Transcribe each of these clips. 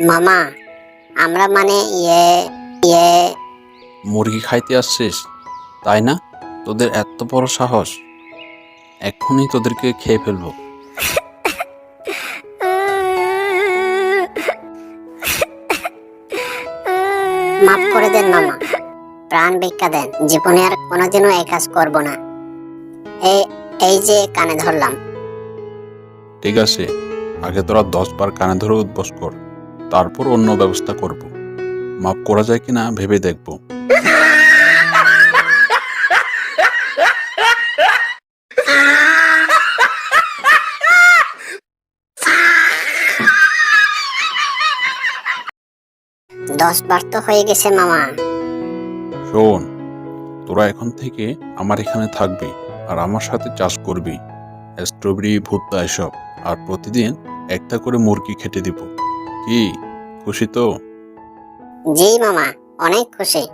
মামা আমরা মানে ইয়ে ইয়ে। মুরগি খাইতে আসছিস তাই না? তোদের এত বড় সাহস। এক্ষুনি তোদেরকে খেয়ে ফেলব। মাফ করে দেন মামা প্রাণ ভিক্ষা দেন জীবনে আর কোনোদিনও এই কাজ করব না। এই এই যে কানে ধরলাম। ঠিক আছে আগে তোরা দশ বার কানে ধরে উদ্বস কর। তারপর অন্য ব্যবস্থা করব। মাপ করা যায় কিনা ভেবে দেখব। দশ বার তো হয়ে গেছে মামা। শোন তোরা এখন থেকে আমার এখানে থাকবি আর আমার সাথে চাষ করবি। স্ট্রবেরি ভুট্টা এসব। আর প্রতিদিন একটা করে মুরগি খেতে দিব। কি? খুশি তো? জি মামা অনেক খুশি।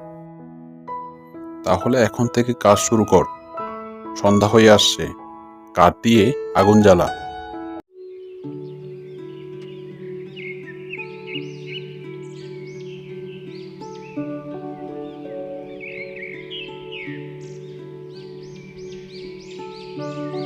তাহলে এখন থেকে কাজ শুরু কর। সন্ধ্যা হয়ে আসছে। কাঠ দিয়ে আগুন জ্বালা। বাঘ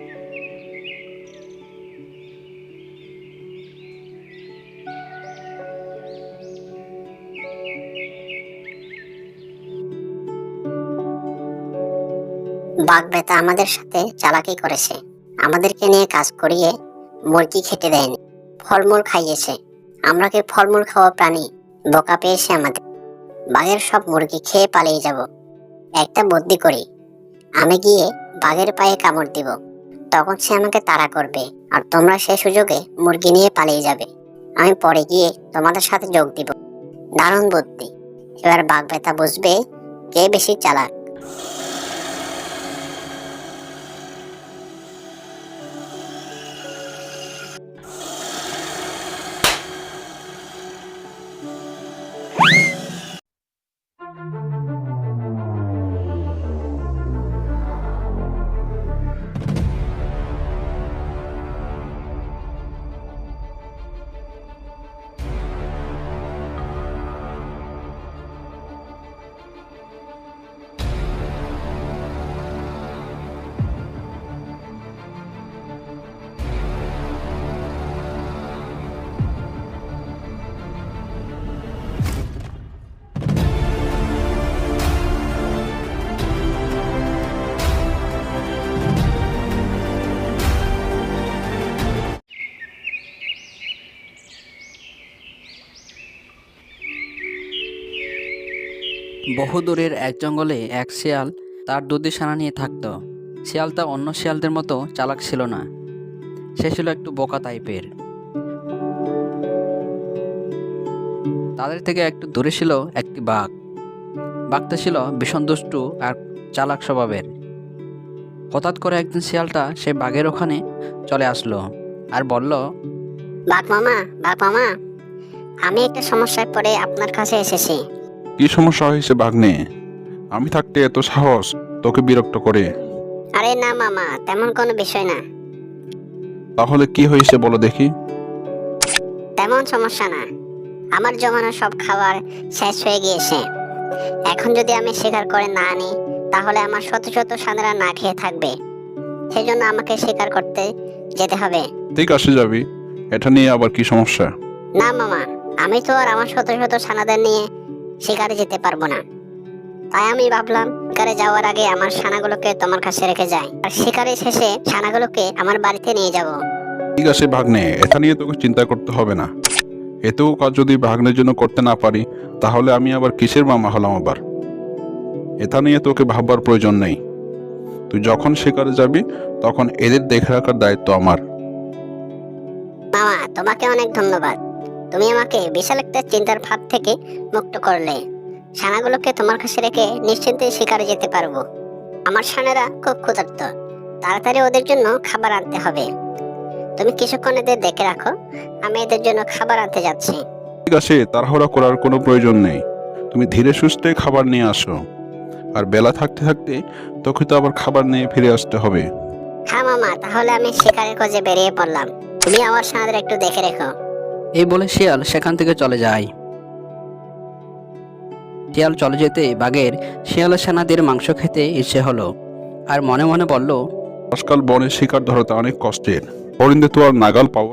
বেতা আমাদের সাথে চালাকি করেছে। আমাদেরকে নিয়ে কাজ করিয়ে মুরগি খেতে দেয়নি। ফলমূল খাইয়েছে। আমরা কি ফলমূল খাওয়া প্রাণী? বোকা পেয়েছে আমাদের। বাঘের সব মুরগি খেয়ে পালিয়ে যাব। একটা বুদ্ধি করি। আমি গিয়ে বাঘের পায়ে কামড় দিব। তখন সে আমাকে তাড়া করবে আর তোমরা সে সুযোগে মুরগি নিয়ে পালিয়ে যাবে। আমি পরে গিয়ে তোমাদের সাথে যোগ দিব। দারুণ বুদ্ধি। এবার বাঘ ব্যথা বুঝবে কে বেশি চালাক। বহুদূরের এক জঙ্গলে এক শিয়াল তার দুধি সানা নিয়ে থাকতো। শিয়ালটা অন্য শিয়ালদের মতো চালাক ছিল না। সে ছিল একটু বোকা টাইপের। তাদের থেকে একটু দূরে ছিল একটি বাঘ। বাঘটা ছিল ভীষণ দুষ্টু আর চালাক স্বভাবের। হঠাৎ করে একদিন শিয়ালটা সে বাঘের ওখানে চলে আসলো আর বলল, বাঘ মামা বাঘ মামা, আমি একটা সমস্যায় পড়ে আপনার কাছে এসেছি। কি সমস্যা হয়েছে বাঘনে আমি থাকতে এত সাহস তোকে বিরক্ত করে। আরে না মামা তেমন কোনো বিষয় না। তাহলে কি হয়েছে বলো দেখি। তেমন সমস্যা না। আমার জমানো সব খাবার শেষ হয়ে গিয়েছে। এখন যদি আমি শিকার করে না আনি তাহলে আমার শত শত সাঁতরা না খেয়ে থাকবে। সেজন্য আমাকে শিকার করতে যেতে হবে। ঠিক আছে যাবি। এটা নিয়ে আবার কি সমস্যা? না মামা আমি তো আর আমার শত শত ছানাদের নিয়ে শিকারে যেতে পারব না। তাই আমি ভাবলাম শিকারে যাওয়ার আগে আমার ছানাগুলোকে তোমার কাছে রেখে যাই। আর শিকারে শেষে ছানাগুলোকে আমার বাড়িতে নিয়ে যাব। ঠিক আছে ভাগ্নে এটা নিয়ে তোকে চিন্তা করতে হবে না। এতেও কাজ যদি ভাগ্নের জন্য করতে না পারি তাহলে আমি আবার কিসের মামা হলাম আবার? এটা নিয়ে তোকে ভাববার প্রয়োজন নেই। তুই যখন শিকারে যাবি তখন এদের দেখে রাখার দায়িত্ব আমার। মামা তোমাকে অনেক ধন্যবাদ। তুমি আমাকে বিশাল একটা চিন্তার ভাব থেকে মুক্ত করলে। ছানাগুলোকে তোমার কাছে রেখে নিশ্চিন্তে শিকারে যেতে পারব। আমার ছানারা খুব ক্ষুধার্ত। তাড়াতাড়ি ওদের জন্য খাবার আনতে হবে। তুমি কিছুক্ষণ এদের দেখে রাখো। আমি এদের জন্য খাবার আনতে যাচ্ছি। ঠিক আছে তাড়াহুড়া করার কোনো প্রয়োজন নেই। তুমি ধীরে সুস্থে খাবার নিয়ে আসো। আর বেলা থাকতে থাকতে তোকে তো আবার খাবার নিয়ে ফিরে আসতে হবে। হ্যাঁ মামা তাহলে আমি শিকারের খোঁজে বেরিয়ে পড়লাম। তুমি আমার ছানাদের একটু দেখে রেখো। এই বলে শিয়াল সেখান থেকে চলে যায়। শিয়াল চলে যেতে বাঘের শিয়াল সেনাদের মাংস খেতে ইচ্ছে হলো। আর মনে মনে বলল, আজকাল বনের শিকার ধরাতে অনেক কষ্টের। হরিণদের তো আর নাগাল পাওয়া